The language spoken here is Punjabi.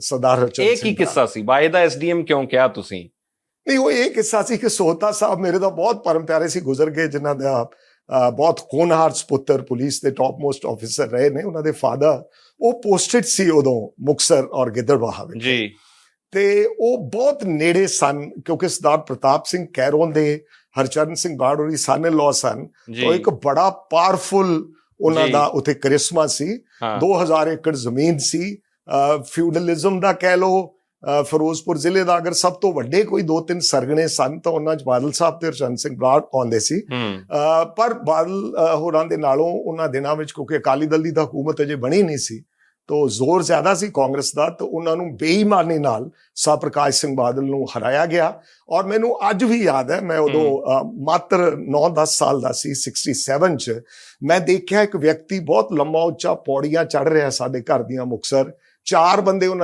ਸਰਦਾਰ ਹਰਚੰਦ ਇਹ ਕੀ। ਕਿੱਸਾ ਸੀ? ਬਾਏ ਦਾ ਐਸਡੀਐਮ ਕਿਉਂ ਕਿਹਾ ਤੁਸੀਂ? ਨਹੀਂ ਉਹ ਇਹ ਕਿੱਸਾ ਸੀ ਕਿ ਸੋਹਤਾ ਸਾਹਿਬ ਮੇਰੇ ਦਾ ਬਹੁਤ ਪਰਮ ਪਿਆਰੇ ਸੀ ਗੁਜ਼ਰ ਗਏ ਜਿਨ੍ਹਾਂ ਦਾ ਬਹੁਤ ਹੋਣਹਾਰ ਸੁਪੁੱਤਰ ਪੁਲਿਸ ਦੇ ਟੌਪ ਮੋਸਟ ਆਫੀਸਰ ਰਹੇ ਨੇ ਉਹਨਾਂ ਦੇ ਫਾਦਰ ਉਹ ਪੋਸਟਡ ਸੀ ਉਦੋਂ ਮੁਕਸਰ ਔਰ ਗਿੱਦੜਬਾਹਾ ਵਿੱਚ। ਜੀ। ਤੇ ਉਹ ਬਹੁਤ ਨੇੜੇ ਸਨ ਕਿਉਂਕਿ ਸਰਦਾਰ ਪ੍ਰਤਾਪ ਸਿੰਘ ਕੈਰੋਂ ਦੇ ਹਰਚਰਨ ਸਿੰਘ ਬਾੜੋਰੀ ਸਨ। ਲੋ ਸਨ ਉਹ ਇੱਕ ਬੜਾ ਪਾਵਰਫੁਲ ਉਹਨਾਂ। ਦਾ ਉਥੇ ਕਰਿਸ਼ਮਾ ਸੀ। ਹਾਂ। 2000 ਏਕੜ ਜ਼ਮੀਨ ਸੀ ਫਿਊਡਲਿਜ਼ਮ ਦਾ ਕਹਿ ਲੋ ਫਿਰੋਜ਼ਪੁਰ ਜ਼ਿਲ੍ਹੇ ਦਾ ਅਗਰ ਸਭ ਤੋਂ ਵੱਡੇ ਕੋਈ ਦੋ ਤਿੰਨ ਸਰਗਣੇ ਸਨ ਤਾਂ ਉਹਨਾਂ ਚ ਬਾਦਲ ਸਾਹਿਬ ਤੇ ਹਰਚੰਦ ਸਿੰਘ ਬਰਾੜ ਆਉਂਦੇ ਸੀ। ਪਰ ਬਾਦਲ ਹੋਰਾਂ ਦੇ ਨਾਲੋਂ ਉਹਨਾਂ ਦਿਨਾਂ ਵਿੱਚ ਕਿਉਂਕਿ ਅਕਾਲੀ ਦਲ ਦੀ ਤਾਂ ਹਕੂਮਤ ਅਜੇ ਬਣੀ ਨਹੀਂ ਸੀ ਤੋ ਜ਼ੋਰ ਜ਼ਿਆਦਾ ਸੀ ਕਾਂਗਰਸ ਦਾ ਤਾਂ ਉਹਨਾਂ ਨੂੰ ਬੇਈਮਾਨੀ ਨਾਲ ਸਾ ਪ੍ਰਕਾਸ਼ ਸਿੰਘ ਬਾਦਲ ਨੂੰ ਹਰਾਇਆ ਗਿਆ। ਔਰ ਮੈਨੂੰ ਅੱਜ ਵੀ ਯਾਦ ਹੈ ਮੈਂ ਉਦੋਂ ਮਾਤਰ 9-10 ਸਾਲ ਦਾ ਸੀ 67 ਚ ਮੈਂ ਦੇਖਿਆ ਇੱਕ ਵਿਅਕਤੀ ਬਹੁਤ ਲੰਮਾ ਉੱਚਾ ਪੌੜੀਆਂ ਚੜ ਰਿਹਾ ਸਾਡੇ ਘਰ ਦੀਆਂ ਮੁਕਸਰ ਚਾਰ ਬੰਦੇ ਉਹਨਾਂ